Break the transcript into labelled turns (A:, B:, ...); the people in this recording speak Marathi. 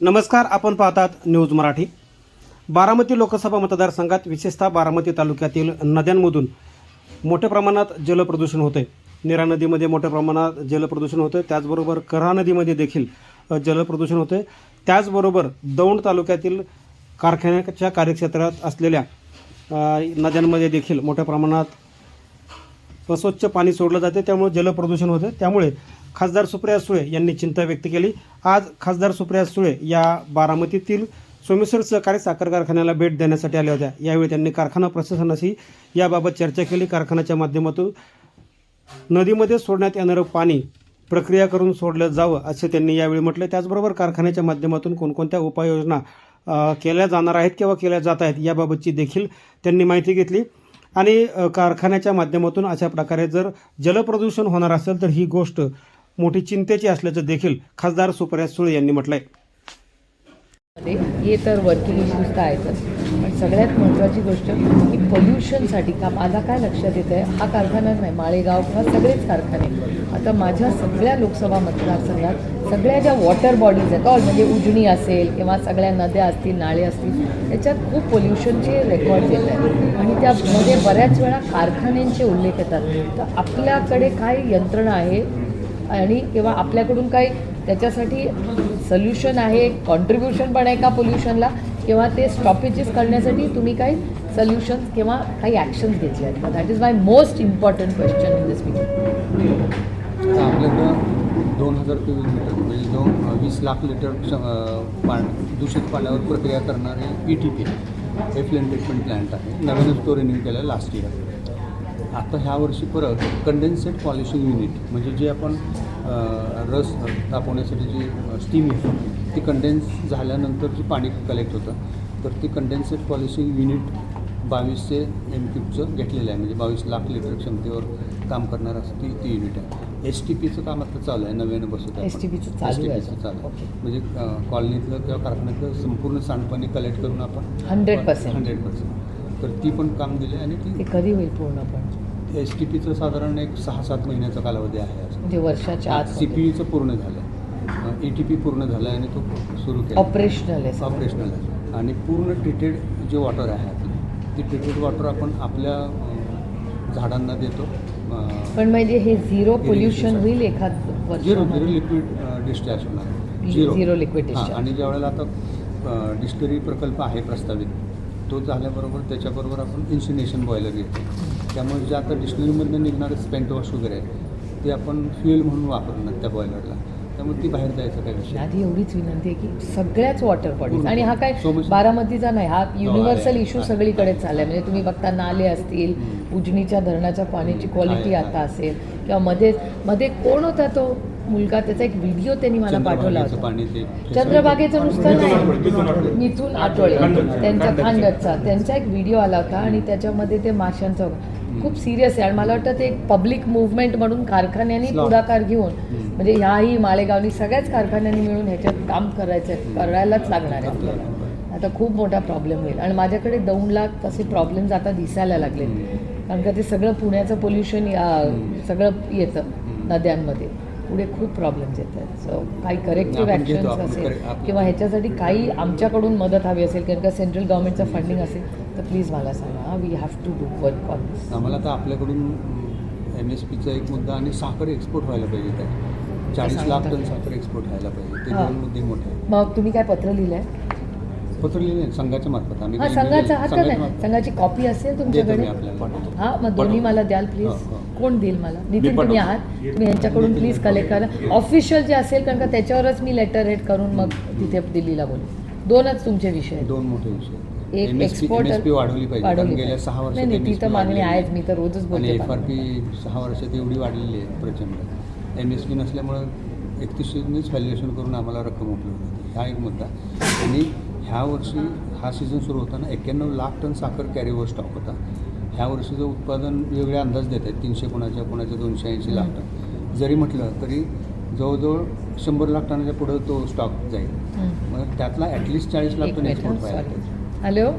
A: नमस्कार आपण पाहतात न्यूज मराठी. बारामती लोकसभा मतदारसंघात विशेषतः बारामती तालुक्यातील नद्यांमधून मोठ्या प्रमाणात जलप्रदूषण होते निरा नदीमध्ये मोठ्या प्रमाणात जलप्रदूषण होते त्याचबरोबर करा नदीमध्ये देखील जलप्रदूषण होते त्याचबरोबर दौंड तालुक्यातील कारखान्याच्या कार्यक्षेत्रात असलेल्या नद्यांमध्ये देखील मोठ्या प्रमाणात अस्वच्छ पाणी सोडलं जाते त्यामुळे जलप्रदूषण होते त्यामुळे खासदार सुप्रिया सुळे यांनी चिंता व्यक्त केली. आज खासदार सुप्रिया सुळे या बारामतीतील सोमेश्वर सहकारी साखर कारखान्याला भेट देण्यासाठी आल्या होत्या. यावेळी त्यांनी कारखाना प्रशासनाशी याबाबत चर्चा केली. कारखान्याच्या माध्यमातून नदीमध्ये सोडण्यात येणारं पाणी प्रक्रिया करून सोडलं जावं असे त्यांनी यावेळी म्हटले. त्याचबरोबर कारखान्याच्या माध्यमातून कोणकोणत्या उपाययोजना केल्या जाणार आहेत किंवा केल्या जात आहेत याबाबतची देखील त्यांनी माहिती घेतली. आणि कारखान्याच्या माध्यमातून अशा प्रकारे जर जलप्रदूषण होणार असेल तर ही गोष्ट मोठी चिंतेची असल्याचं देखील खासदार सुप्रिया सुळे यांनी म्हटलंय.
B: हे तर वर्किंग इश्यूज तर आहेतच. पण सगळ्यात महत्त्वाची गोष्ट की पोल्युशनसाठी का माझा काय लक्षात येतं आहे हा कारखाना नाही माळेगाव किंवा सगळेच कारखाने. आता माझ्या सगळ्या लोकसभा मतदारसंघात सगळ्या ज्या वॉटर बॉडीज आहेत ऑल म्हणजे उजनी असेल किंवा सगळ्या नद्या असतील नाळे असतील त्याच्यात खूप पोल्युशनचे रेकॉर्ड येत आहेत. आणि त्यामध्ये बऱ्याच वेळा कारखान्यांचे उल्लेख येतात. तर आपल्याकडे काय यंत्रणा आहे? आणि किंवा आपल्याकडून काही त्याच्यासाठी सोल्युशन आहे कॉन्ट्रीब्युशन पण आहे का पोल्युशनला किंवा ते स्टॉपेजेस करण्यासाठी तुम्ही काही सल्युशन्स किंवा काही ॲक्शन्स घेतले आहेत का that is my most important question in this meeting
C: आपल्याकडं दोन हजार क्युबिक लिटर म्हणजे दोन वीस लाख लिटर पाणी दूषित पाण्यावर प्रक्रिया करणारे E T P effluent treatment plant आहे. नवीनच तो रिन्यू केला लास्ट इयर आता ह्या वर्षी परत कंडेन्सेट पॉलिशिंग युनिट म्हणजे जे आपण रस तापवण्यासाठी जी स्टीम येतो ती कंडेन्स झाल्यानंतर जी पाणी कलेक्ट होतं तर ती कंडेन्सेट पॉलिशिंग युनिट बावीसशे एम क्यूबचं घेतलेलं आहे म्हणजे बावीस लाख लिटर क्षमतेवर काम करणार असं ती ती युनिट आहे एस टी पीचं काम आता चालू आहे नव्यानं बसत आहे
B: STP चं चालू आहे.
C: STP चं चालू. आहे म्हणजे कॉलनीतलं किंवा कारखान्यातलं संपूर्ण सांडपाणी कलेक्ट करून आपण
B: 100%.
C: हंड्रेड पर्सेंट तर ती पण काम दिले आणि
B: ते
C: ती
B: कधी होईल पूर्ण पण
C: एस टी पीचं साधारण एक सहा सात महिन्याचा कालावधी आहे असं.
B: म्हणजे वर्षाच्या आत
C: सी पी यूचं पूर्ण झालं ई टी पी पूर्ण झालं आणि तो सुरू केला.
B: ऑपरेशनल आहे सगळं.
C: ऑपरेशनल आहे. आणि पूर्ण ट्रीटेड जे वॉटर आहे आपलं ती ट्रीटेड वॉटर आपण आपल्या अं, झाडांना देतो. अं,
B: पण म्हणजे हे झिरो पोल्युशन होईल एखाद
C: झिरो झिरो लिक्विड डिस्चार्ज होणार.
B: Liquid
C: हां,
B: discharge.
C: आणि ज्यावेळेला आता डिस्टरी प्रकल्प आहे प्रस्तावित तो झाल्याबरोबर त्याच्याबरोबर आपण इन्सिनेशन बॉयलर घेतो. त्यामुळे जे आता डिस्टरीमधनं निघणारे स्पेंट वॉश वगैरे आहे ते आपण फ्युएल म्हणून वापरणार त्या बॉयलरला त्यामुळे ती बाहेर जायचा काही विषय
B: आधी एवढीच विनंती आहे की सगळ्याच वॉटर बॉडीज. आणि हा काय बारामतीचा नाही हा युनिव्हर्सल
C: आहे,
B: इश्यू. सगळीकडेच चाललाय म्हणजे तुम्ही बघता नाले असतील. उजनीच्या धरणाच्या पाण्याची क्वालिटी आता. असेल किंवा मध्ये मध्ये कोण होता तो मुलगा त्याचा एक व्हिडिओ त्यांनी मला पाठवला
C: चंद्रभागेचं
B: होता. चंद्रबागेचं नुसतं नाही. मिथून आठवले. त्यांचा खानगटचा त्यांचा एक व्हिडिओ आला होता आणि त्याच्यामध्ये ते माशांचं खूप सिरियस आहे. आणि मला वाटतं ते एक पब्लिक मुवमेंट म्हणून कारखान्यांनी. पुढाकार घेऊन. म्हणजे ह्याही माळेगावनी सगळ्याच कारखान्यांनी मिळून ह्याच्यात काम करायचं करायलाच लागणार आहे. आपल्याला आता खूप मोठा प्रॉब्लेम होईल. आणि माझ्याकडे दोन लाख तसे प्रॉब्लेम्स आता दिसायला लागले कारण का ते सगळं पुण्याचं पोल्युशन सगळं येतं. नद्यांमध्ये. पुढे खूप प्रॉब्लेम्स येत आहेत. सो काही करेक्टिव्ह ॲक्शन्स असेल किंवा ह्याच्यासाठी काही आमच्याकडून मदत हवी असेल कारण का सेंट्रल गव्हर्नमेंटचं फंडिंग असेल तर प्लीज मला सांगा we have to do work on this
C: आम्हाला आता आपल्याकडून एम एस पीचा एक मुद्दा आणि साखर एक्सपोर्ट व्हायला पाहिजे काय चाळीस लाख टन साखर एक्सपोर्ट व्हायला पाहिजे. ते. दोन मुद्दे मोठे
B: मग तुम्ही काय पत्र लिहिलं आहे
C: पत्र लिहिले संघाच्या मार्फत. आम्ही
B: संघाचा. संघाची कॉपी असेल तुमच्याकडे? हां मग दोन्ही मला द्याल प्लीज. कोण देईल मला? नितीन. तुम्ही आहात? तुम्ही यांच्याकडून प्लीज कलेक्ट करा. ऑफिशियल जे असेल कारण का त्याच्यावरच मी लेटर हेड करून मग तिथे दिल्लीला बोलू. दोनच तुमचे विषय आहेत.
C: दोन मोठे विषय
B: एक एक्सपोर्ट
C: वाढवली पाहिजे. गेल्या सहा
B: नाही नाही ती तर मागणी आहेच. मी तर रोजच बोलते
C: एफ आर पी सहा वर्षात एवढी वाढलेली आहे प्रचंड. एम एस पी नसल्यामुळं एकतीसशेनीच व्हॅल्युएशन करून आम्हाला रक्कम उपलब्ध होती. हा एक मुद्दा. आणि ह्या वर्षी हा सीझन सुरू होताना एक्क्याण्णव लाख टन साखर कॅरीवर स्टॉक होता. ह्या वर्षीचं उत्पादन वेगळे अंदाज देत आहेत. तीनशे कोणाच्या कोणाच्या दोनशे ऐंशी लाख टन. जरी म्हटलं तरी जवळजवळ शंभर लाख टनाच्या पुढं तो स्टॉक जाईल. मग त्यातला ॲटलिस्ट चाळीस लाख टन एक्सपोर्ट व्हायला पाहिजे.
B: हॅलो